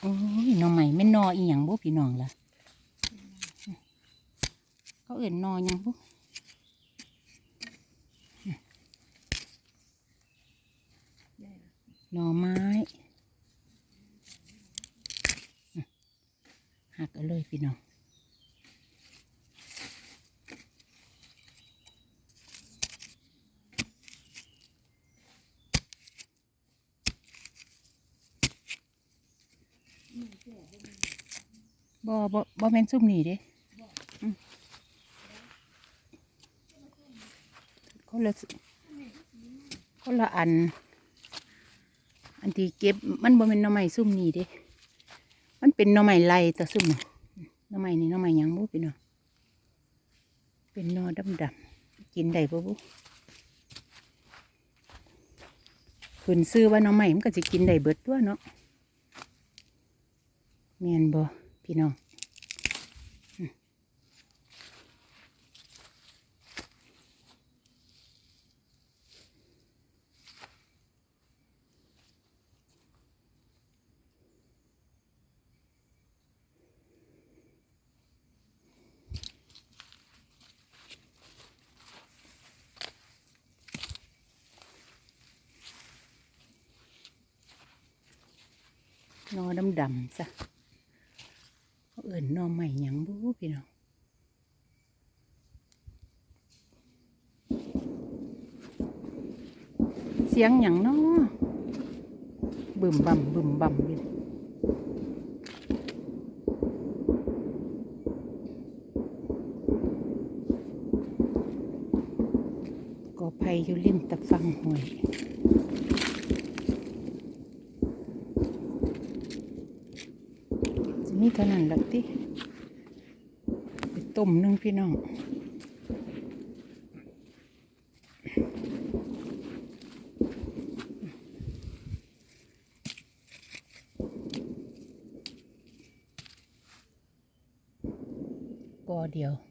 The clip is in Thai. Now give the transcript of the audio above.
โอ้ยนอใหม่ไม่นออีหยังบุพี่น้องล่ะเขาเอื่นนอยังบุหน่อไม้หักเอาเลยพี่น้อง บ่บ่บ่แม่นซุ่มนี่เด้คนละคนละอัน อันที่เก็บมันบ่แม่นหน่อไม้ซุ่มนี่เด้ มันเป็นหน่อไม้ไล่ต่ซุ่มน่ะหน่อไม้นี่หน่อไม้ยังบ่พี่น้อเป็นหน่อดำๆกินได้บ่บุขึ้นซื้อว่าหน่อไม้มันก็สิกินได้เบิดตัวเนาะ แม่นบ่พี่น้อง นอดำดำๆจ้ะ เขาเอิ่นหนอใหม่หยังบูพี่น้องเสียงหยังเนาะบึมบั่มบึมบั่มอยู่ก็ภัยอยู่ริมตะฟังห้วย มีเท่านั้นหละติไปต้มหนึ่งพี่น้องกอเดียว